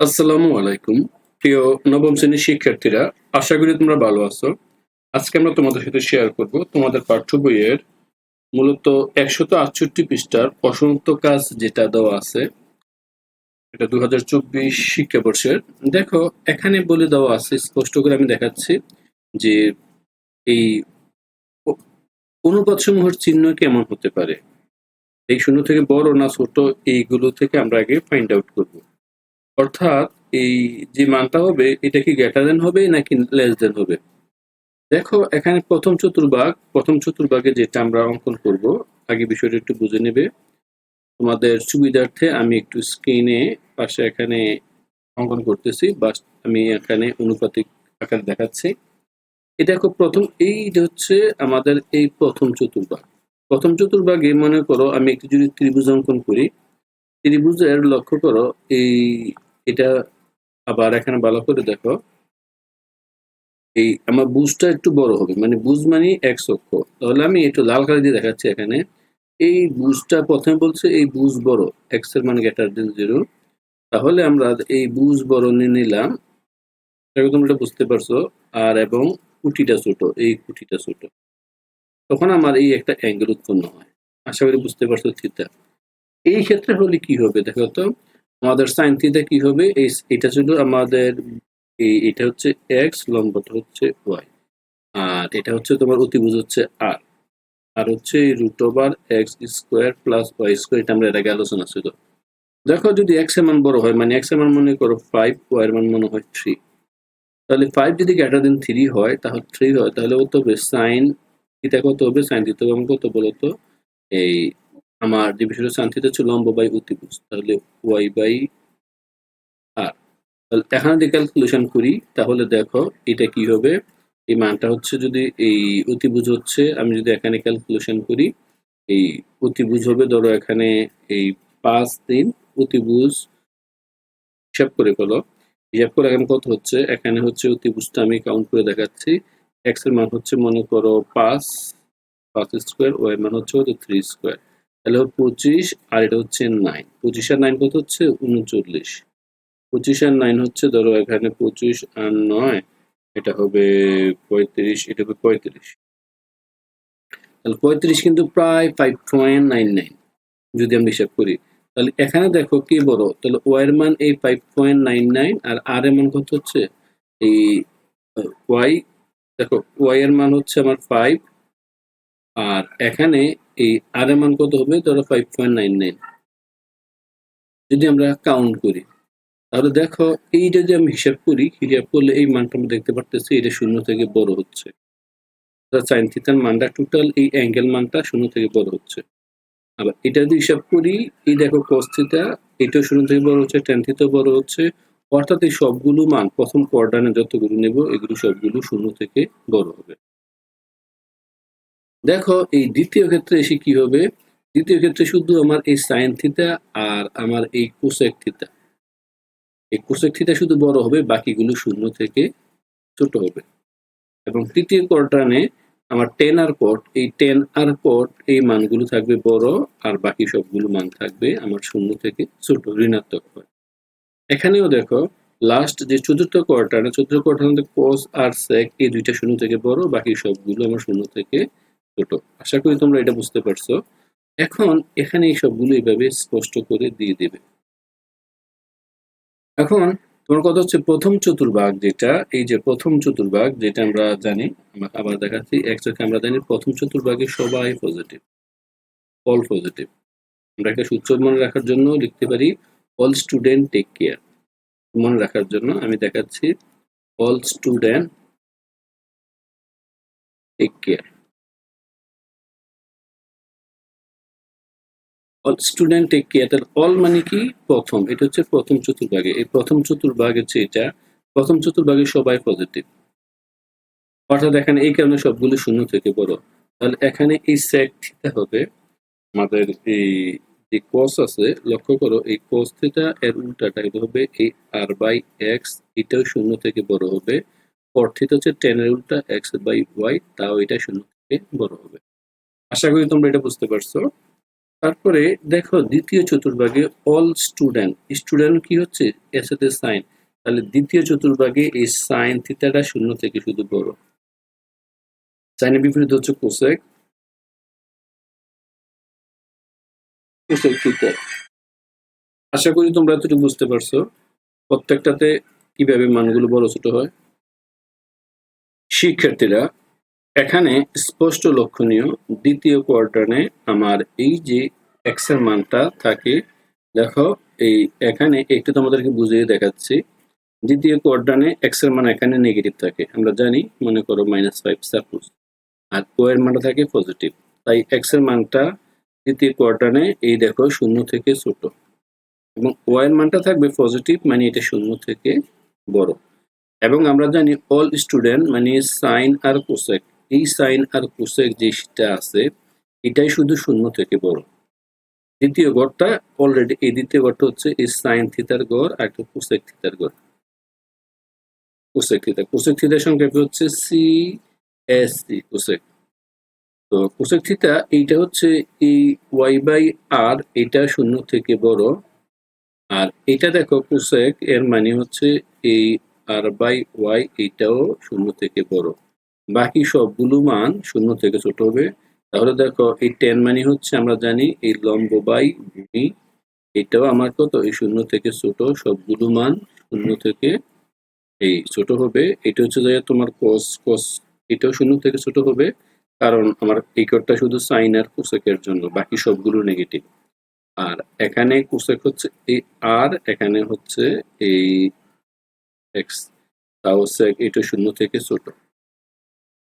আসসালামু আলাইকুম। প্রিয় নবম শ্রেণির শিক্ষার্থীরা, আশা করি তোমরা ভালো আছো। আজকে আমরা তোমাদের সাথে শেয়ার করব তোমাদের পাঠ্য বইয়ের মূলত একশত আটষট্টি পৃষ্ঠার অসমাপ্ত কাজ যেটা দেওয়া আছে। এটা দু হাজার চব্বিশ শিক্ষাবর্ষের। দেখো, এখানে বলে দেওয়া আছে, স্পষ্ট করে আমি দেখাচ্ছি যে এই অনুপাত সমূহের চিহ্ন কেমন হতে পারে। এই শূন্য থেকে বড় না ছোট, এইগুলো থেকে আমরা আগে ফাইন্ড আউট করব। অর্থাৎ এই যে মানটা হবে, এটা কি গ্রেটার দেন হবে নাকি লেস দেন হবে? দেখো, এখানে প্রথম চতুর্ভাগ, প্রথম চতুর্ভাগে যেটা আমরা অঙ্কন করব, আগে বিষয়টা একটু বুঝে নেবে। তোমাদের সুবিধার্থে আমি একটু স্ক্রিনে পাশে এখানে অঙ্কন করতেছি বা আমি এখানে অনুপাতিক আকারে দেখাচ্ছি। এটা দেখো, প্রথম, এই হচ্ছে আমাদের এই প্রথম চতুর্ভাগ। প্রথম চতুর্ভাগে মনে করো আমি একটি যদি ত্রিভুজ অঙ্কন করি, ত্রিভুজের লক্ষ্য করো, এই এটা আবার এখানে ভালো করে দেখো। এই আমার বুঝটা একটু বড় হবে মানে বুঝ মানে এক অক্ষ তাহলে আমি একটু লাল কালি দিয়ে দেখাচ্ছি এখানে। এই বুঝটা প্রথমে বলছে এই বুঝ বড় এক্সের মানে গ্রেটার দেন জিরো তাহলে আমরা এই বুঝ বড় নিয়ে নিলাম। তোমরা এটা বুঝতে পারছ? আর এবং কুটিটা ছোট, এই কুটিটা ছোট। তখন আমার এই একটা অ্যাঙ্গেল উৎপন্ন হয়। আশা করি বুঝতে পারছ থিতা এই ক্ষেত্রে হলে কি হবে দেখো তো? আমাদের সাইন থিটা কি হবে? এই এটা ছিল আমাদের এই, এটা হচ্ছে এক্স লম্বটা হচ্ছে ওয়াই আর এটা হচ্ছে তোমার অতিভুজ হচ্ছে আর আর হচ্ছে root over X square plus Y square এটা আমরা এর আগে আলোচনা ছিল। দেখো যদি এক্সের মান বড় হয় মানে এক্সের মান মনে করো ফাইভ ওয়াই এর মান মনে হয় থ্রি তাহলে ফাইভ যদি গ্রেটার দেন থ্রি হয়, তাহলে থ্রি হয়, তাহলে কত হবে? সাইন থিটা কত হবে? সাইন থিটা হবে কত বলতো? এই আমার বিষয়টা সাইন থিটা হচ্ছে লম্ব বাই অতিভুজ। তাহলে ওয়াই বাই আর। তাহলে এখানে যদি ক্যালকুলেশন করি, তাহলে দেখো এটা কি হবে? এই মানটা হচ্ছে যদি এই অতিভুজ হচ্ছে, আমি যদি এখানে ক্যালকুলেশন করি, এই অতিভুজ হবে ধরো এখানে এই পাঁচ দিন অতিভুজ, হিসাব করে ফেলো। হিসাব করে এখানে কত হচ্ছে? এখানে হচ্ছে অতিভুজটা আমি কাউন্ট করে দেখাচ্ছি। এক্সের মান হচ্ছে মনে করো পাঁচ পাঁচ স্কোয়ার ওয়াই মান হচ্ছে থ্রি স্কোয়ার তাহলে পঁচিশ আর এটা হচ্ছে নাইন পঁচিশ আর নাইন কত হচ্ছে? উনচল্লিশ। পঁচিশ আর নাইন হচ্ছে ধরো এখানে পঁচিশ আর নয়, এটা হবে পঁয়ত্রিশ, এটা হবে পঁয়ত্রিশ। তাহলে পঁয়ত্রিশ কিন্তু প্রায় ফাইভ পয়েন্ট নাইন নাইন যদি আমি হিসাব করি। তাহলে এখানে দেখো কি বড়? তাহলে ওয়াই মান এই ফাইভ পয়েন্ট নাইন নাইন আর আর এর মান কত হচ্ছে? এই ওয়াই দেখো ওয়াই এর মান হচ্ছে আমার ফাইভ আর এখানে এই আর এর মান কত হবে? ধরো ফাইভ পয়েন্ট নাইন নাইন যদি আমরা কাউন্ট করি, তাহলে দেখো এইটা যদি আমি হিসাব করি, হিসাব করলে এই মানটা আমরা দেখতে পারতেছি, এটা শূন্য থেকে বড় হচ্ছে। সাইন থিটার মানটা টোটাল এই অ্যাঙ্গেল মানটা শূন্য থেকে বড় হচ্ছে। আবার এটা যদি হিসাব করি, এই দেখো থিটা এটাও শূন্য থেকে বড় হচ্ছে ট্যান থিটা বড় হচ্ছে। অর্থাৎ এই সবগুলো মান, প্রথম কোয়ার্ডানে যতগুলো নেব, এগুলো সবগুলো শূন্য থেকে বড় হবে। দেখো, এই দ্বিতীয় ক্ষেত্রে এসে কি হবে? দ্বিতীয় ক্ষেত্রে শুধু আমার এই সাইন থিটা আর আমার এই কোসেক থিটা। এই কোসেক থিটা শুধু বড় হবে, বাকিগুলো শূন্য থেকে ছোট হবে। এবং তৃতীয় কোয়ার্টারে আমার টেন আর পট এই টেন আর পট এই মানগুলো থাকবে বড় আর বাকি সবগুলো মান থাকবে আমার শূন্য থেকে ছোট, ঋণাত্মক হয়। এখানেও দেখো লাস্ট যে চতুর্থ কোয়ার্টারে চতুর্থ কোয়ার্টার মধ্যে কোস আর সেক এই দুইটা শূন্য থেকে বড়, বাকি সবগুলো আমার শূন্য থেকে ছোট। আশা করি তোমরা এটা বুঝতে পারছ। এখন এখানে এই সবগুলো এইভাবে স্পষ্ট করে দিয়ে দেবে। এখন তোমার কথা হচ্ছে প্রথম চতুর্ভাগ যেটা, এই যে প্রথম চতুর্ভাগ যেটা আমরা জানি আবার দেখাচ্ছি একসাথে আমরা জানি প্রথম চতুর্ভাগে সবাই পজিটিভ অল পজিটিভ আমরা একটা সূত্র মনে রাখার জন্য লিখতে পারি অল স্টুডেন্ট টেক কেয়ার মনে রাখার জন্য আমি দেখাচ্ছি all student take care student take care all মানে কি? প্রথম। এটা হচ্ছে প্রথম চতুর্ভাগে। এই প্রথম চতুর্ভাগে হচ্ছে এটা। প্রথম চতুর্ভাগে সবাই পজিটিভ অর্থাৎ এখানে এই কারণে সবগুলো শূন্য থেকে বড়। তাহলে এখানে এই সেক থিটা হবে। আমাদের এই যে cos আছে, লক্ষ্য করো, এই cos থিটা এর উল্টাটা এটা হবে এই আর বাই এক্স এটাও শূন্য থেকে বড় হবে। cot থিটা হচ্ছে টেন এর উল্টা এক্স বাই ওয়াই তাও এটা শূন্য থেকে বড় হবে। আশা করি তোমরা এটা বুঝতে পারছ। তারপরে দেখো দ্বিতীয় চতুর্ভাগে অল স্টুডেন্ট স্টুডেন্ট কি হচ্ছে? এর সাথে সাইন তাহলে দ্বিতীয় চতুর্ভাগে এই সাইন থিতাটা শূন্য থেকে শুধু বড়। সাইনের বিপরীত হচ্ছে কোসেক আশা করি তোমরা এতটুকু বুঝতে পারছ। প্রত্যেকটাতে কীভাবে মানগুলো বড় ছোট হয়? শিক্ষার্থীরা এখানে স্পষ্ট লক্ষণীয় দ্বিতীয় কোয়ার্টারে আমার এই যে এক্সের মানটা থাকে, দেখো, এই এখানে একটু তোমাদেরকে বুঝিয়ে দেখাচ্ছি। দ্বিতীয় কোয়ার্টারে এক্সের মান এখানে নেগেটিভ থাকে। আমরা জানি, মনে করো মাইনাস ফাইভ সাপোজ আর এর মানটা থাকে পজিটিভ তাই এক্সের মানটা দ্বিতীয় কোয়ার্টারে এই দেখো শূন্য থেকে ছোট। এবং ওয়াই এর মানটা থাকবে পজিটিভ মানে এটা শূন্য থেকে বড়। এবং আমরা জানি অল স্টুডেন্ট মানে সাইন আর কোসেক এই সাইন আর কোসেক যেটা আছে, এটাই শুধু শূন্য থেকে বড়। দ্বিতীয় গড়টা অলরেডি এই দ্বিতীয় গড়টা হচ্ছে এই সাইন থিতার গড় আর একটা কোসেক থিতার গড়। কোসেক থিতা কোসেক থিতার সংখ্যা কি হচ্ছে? সি এস সি কোসেক তো কোসেক থিতা, এইটা হচ্ছে এই ওয়াই বাই আর এটা শূন্য থেকে বড়। আর এটা দেখো কোসেক এর মানে হচ্ছে এই আর বাই ওয়াই এটাও শূন্য থেকে বড়। বাকি সবগুলো মান শূন্য থেকে ছোট হবে। তাহলে দেখো, এই টেন মানে হচ্ছে, আমরা জানি এই লম্ব বাই ভূমি, এটাও আমার কত? এই শূন্য থেকে ছোট সবগুলো মান শূন্য থেকে এই ছোট হবে। এটা হচ্ছে যে তোমার কস কস এটাও শূন্য থেকে ছোট হবে, কারণ আমার এই শুধু সাইন আর কোসেকের জন্য, বাকি সবগুলো নেগেটিভ আর এখানে কোসেক হচ্ছে এই আর, এখানে হচ্ছে এই এক্স তাও এটা শূন্য থেকে ছোট।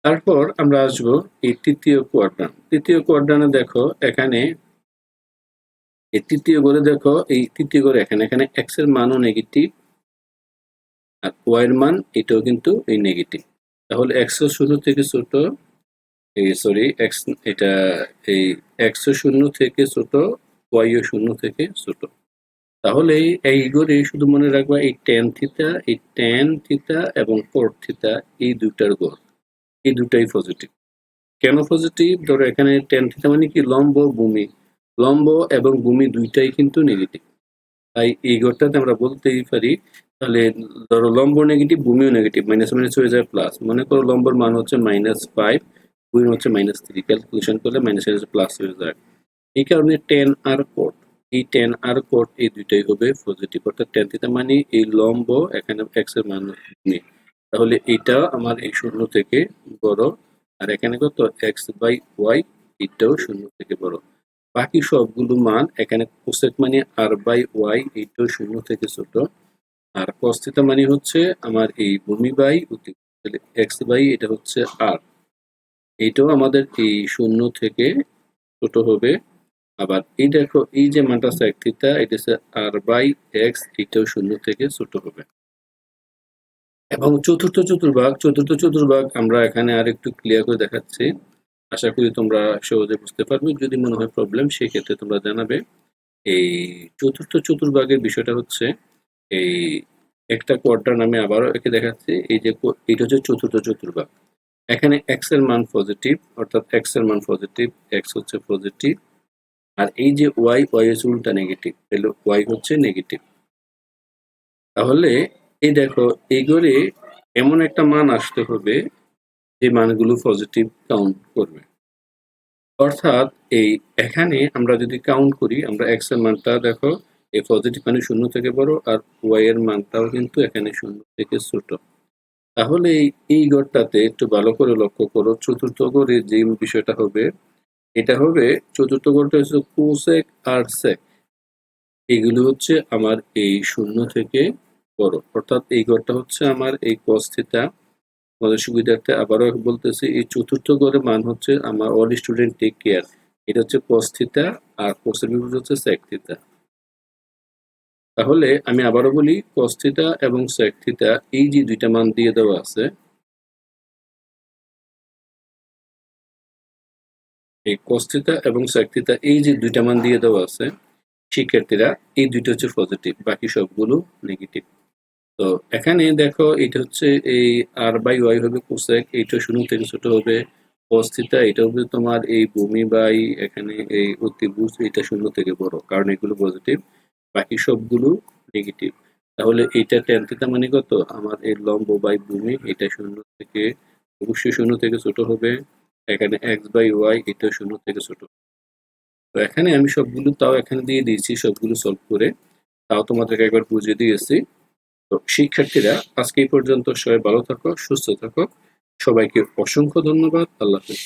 তারপর আমরা আসব এই তৃতীয় কোয়াড্রান তৃতীয় কোয়াড্রানে দেখো, এখানে এই তৃতীয় ঘরে দেখো, এই তৃতীয় ঘরে এখানে এখানে এক্সের মানও নেগেটিভ আর ওয়াই এর মান, এটাও কিন্তু এই নেগেটিভ তাহলে একশো শূন্য থেকে ছোট, এই সরি এক্স এটা এই একশো শূন্য থেকে ছোট ওয়াইও শূন্য থেকে ছোট। তাহলে এই ঘরে শুধু মনে রাখবা এই টেন থিতা এই টেন থিতা এবং কোর্ট থিতা এই দুটার গড়। এই দুটাই পজিটিভ কেন পজিটিভ ধরো এখানে টেন থিটা মানে কি? লম্ব ভূমি। লম্ব এবং ভূমি দুইটাই কিন্তু নেগেটিভ তাই এই ঘরটাতে আমরা বলতেই পারি, তাহলে ধরো লম্ব নেগেটিভ ভূমিও নেগেটিভ মাইনাস মাইনাস হয়ে যায় প্লাস মনে করো লম্বর মান হচ্ছে মাইনাস ফাইভ ভূমি হচ্ছে মাইনাস থ্রি ক্যালকুলেশন করলে মাইনাস প্লাস হয়ে যায়। এই কারণে টেন আর কোট এই টেন আর কোট এই দুইটাই হবে পজিটিভ অর্থাৎ টেন থিটা মানে এই লম্ব এখানে এক্সের মান ভূমি তাহলে এটা আমার এই শূন্য থেকে বড়, আর এখানে কত? এক্স বাই ওয়াই এটাও শূন্য থেকে বড়। বাকি সবগুলো মান এখানে কোসেক মানে আর বাই ওয়াই এইটাও শূন্য থেকে ছোট। আর কস্তিতা মানে হচ্ছে আমার এই ভূমি বাই তাহলে এক্স বাই এটা হচ্ছে আর এইটাও আমাদের এই শূন্য থেকে ছোট হবে। আবার এই দেখো, এই যে মানটা সেক থিটা এটা হচ্ছে আর বাই এক্স এটাও শূন্য থেকে ছোট হবে। এবং চতুর্থ চতুর্ভাগ চতুর্থ চতুর্ভাগ আমরা এখানে আর একটু ক্লিয়ার করে দেখাচ্ছি। আশা করি তোমরা সহজে বুঝতে পারবে। যদি মনে হয় প্রবলেম সেক্ষেত্রে তোমরা জানাবে। এই চতুর্থ চতুর্ভাগের বিষয়টা হচ্ছে, এই একটা কোয়ার্টার নামে আবারও একে দেখাচ্ছি। এই যে এটা হচ্ছে চতুর্থ চতুর্ভাগ। এখানে এক্সের মান পজিটিভ অর্থাৎ এক্সের মান পজিটিভ এক্স হচ্ছে পজিটিভ আর এই যে ওয়াই ওয়াই হচ্ছে উল্টা নেগেটিভ তাহলে ওয়াই হচ্ছে নেগেটিভ তাহলে এই দেখো এই ঘরে এমন একটা মান আসতে হবে, যে মানগুলো পজিটিভ কাউন্ট করবে। অর্থাৎ এই এখানে আমরা যদি কাউন্ট করি, আমরা এক্সের মানটা দেখো এই পজিটিভ মানে শূন্য থেকে বড়, আর ওয়াই এর মানটাও কিন্তু এখানে শূন্য থেকে ছোট। তাহলে এই গড়টাতে একটু ভালো করে লক্ষ্য করো, চতুর্থ গড়ে যে বিষয়টা হবে, এটা হবে চতুর্থ গড়টা হচ্ছে কোসেক আর সেক এগুলো হচ্ছে আমার এই শূন্য থেকে বড় অর্থাৎ এই ঘরটা হচ্ছে আমার এই কস থিটা আমাদের সুবিধার্থে আবারও বলতেছি, এই চতুর্থ ঘরের মান হচ্ছে আমার অল স্টুডেন্ট টেক কেয়ার এটা হচ্ছে কস আর কোসের বিপরীত হচ্ছে সেক তাহলে আমি আবারও বলি কস এবং সেক এই যে দুইটা মান দিয়ে দেওয়া আছে, এই কস থিটা এবং সেক এই যে দুইটা মান দিয়ে দেওয়া আছে, শিক্ষার্থীরা, এই দুইটা হচ্ছে পজিটিভ বাকি সবগুলো নেগেটিভ তো এখানে দেখো এটা হচ্ছে এই আর বাই ওয়াই হবে কোসেক এইটা শূন্য থেকে ছোট হবে অস্থিতা এটা হবে তোমার এই ভূমি বাই এখানে এই অতিভুজ, এটা শূন্য থেকে বড়, কারণ এগুলো পজিটিভ বাকি সবগুলো নেগেটিভ তাহলে এইটা টেন মানে কত? আমার এই লম্ব বাই ভূমি, এটা শূন্য থেকে, অবশ্যই শূন্য থেকে ছোট হবে, এখানে এক্স বাই ওয়াই এটা শূন্য থেকে ছোট। তো এখানে আমি সবগুলো তাও এখানে দিয়ে দিয়েছি, সবগুলো সলভ করে, তাও তোমাদেরকে একবার বুঝিয়ে দিয়েছি। তো শিক্ষার্থীরা আজকে পর্যন্ত সবাই ভালো থাকো সুস্থ থাকো। সবাইকে অসংখ্য ধন্যবাদ। আল্লাহ হাফেজ।